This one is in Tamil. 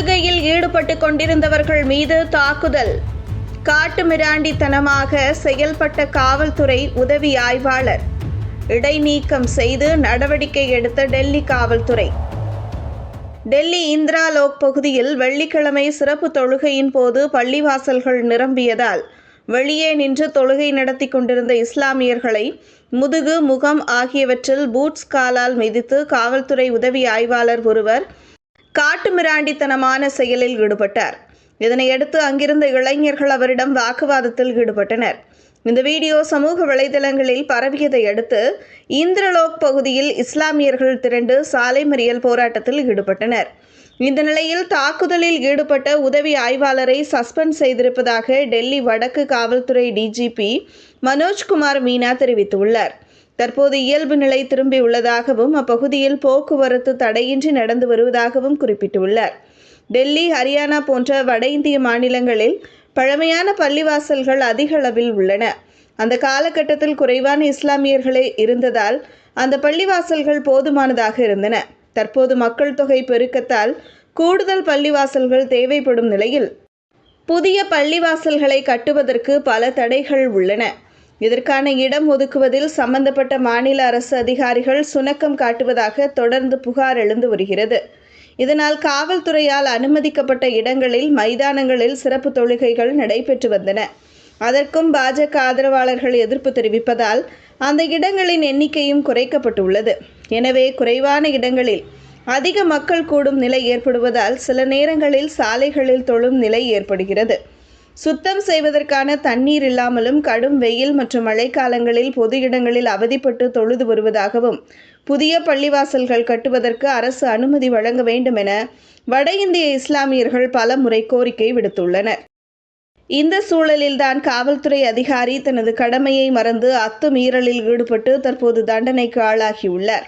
தொழுகையில் ஈடுபட்டு கொண்டிருந்தவர்கள் மீது தாக்குதல். காட்டுமிராண்டித்தனமாக செயல்பட்ட காவல்துறை உதவி ஆய்வாளர். இடைநீக்கம் செய்து நடவடிக்கை எடுத்த டெல்லி காவல்துறை. டெல்லி இந்திரா லோக் பகுதியில் வெள்ளிக்கிழமை சிறப்பு தொழுகையின் போது பள்ளிவாசல்கள் நிரம்பியதால் வெளியே நின்று தொழுகை நடத்தி கொண்டிருந்த இஸ்லாமியர்களை முதுகு முகம் ஆகியவற்றில் பூட்ஸ் காலால் மிதித்து காவல்துறை உதவி ஆய்வாளர் ஒருவர் காட்டுமிராண்டித்தனமான செயலில் ஈடுபட்டார். இதனையடுத்து அங்கிருந்த இளைஞர்கள் அவரிடம் வாக்குவாதத்தில் ஈடுபட்டனர். இந்த வீடியோ சமூக வலைதளங்களில் பரவியதை அடுத்து இந்திரலோக் பகுதியில் இஸ்லாமியர்கள் திரண்டு சாலை மறியல் போராட்டத்தில் ஈடுபட்டனர். இந்த நிலையில் தாக்குதலில் ஈடுபட்ட உதவி ஆய்வாளரை சஸ்பெண்ட் செய்திருப்பதாக டெல்லி வடக்கு காவல்துறை டிஜிபி மனோஜ்குமார் மீனா தெரிவித்துள்ளார். தற்போது இயல்பு நிலை திரும்பியுள்ளதாகவும் அப்பகுதியில் போக்குவரத்து தடையின்றி நடந்து வருவதாகவும் குறிப்பிட்டுள்ளார். டெல்லி ஹரியானா போன்ற வட இந்திய மாநிலங்களில் பழமையான பள்ளிவாசல்கள் அதிக அளவில் உள்ளன. அந்த காலகட்டத்தில் குறைவான இஸ்லாமியர்களே இருந்ததால் அந்த பள்ளிவாசல்கள் போதுமானதாக இருந்தன. தற்போது மக்கள் தொகை பெருக்கத்தால் கூடுதல் பள்ளிவாசல்கள் தேவைப்படும் நிலையில் புதிய பள்ளிவாசல்களை கட்டுவதற்கு பல தடைகள் உள்ளன. இதற்கான இடம் ஒதுக்குவதில் சம்பந்தப்பட்ட மாநில அரசு அதிகாரிகள் சுணக்கம் காட்டுவதாக தொடர்ந்து புகார் எழுந்து வருகிறது. இதனால் காவல்துறையால் அனுமதிக்கப்பட்ட இடங்களில் மைதானங்களில் சிறப்பு தொழுகைகள் நடைபெற்று வந்தன. அதற்கும் பாஜக ஆதரவாளர்கள் எதிர்ப்பு தெரிவிப்பதால் அந்த இடங்களின் எண்ணிக்கையும் குறைக்கப்பட்டுள்ளது. எனவே குறைவான இடங்களில் அதிக மக்கள் கூடும் நிலை ஏற்படுவதால் சில நேரங்களில் சாலைகளில் தொழும் நிலை ஏற்படுகிறது. சுத்தம் செய்வதற்கான தண்ணீர் இல்லாமலும் கடும் வெயில் மற்றும் மழைக்காலங்களில் பொது இடங்களில் அவதிப்பட்டு தொழுது வருவதாகவும் புதிய பள்ளிவாசல்கள் கட்டுவதற்கு அரசு அனுமதி வழங்க வேண்டும் என வட இந்திய இஸ்லாமியர்கள் பல முறை கோரிக்கை விடுத்துள்ளனர். இந்த சூழலில்தான் காவல்துறை அதிகாரி தனது கடமையை மறந்து அத்துமீறலில் ஈடுபட்டு தற்போது தண்டனைக்கு ஆளாகியுள்ளார்.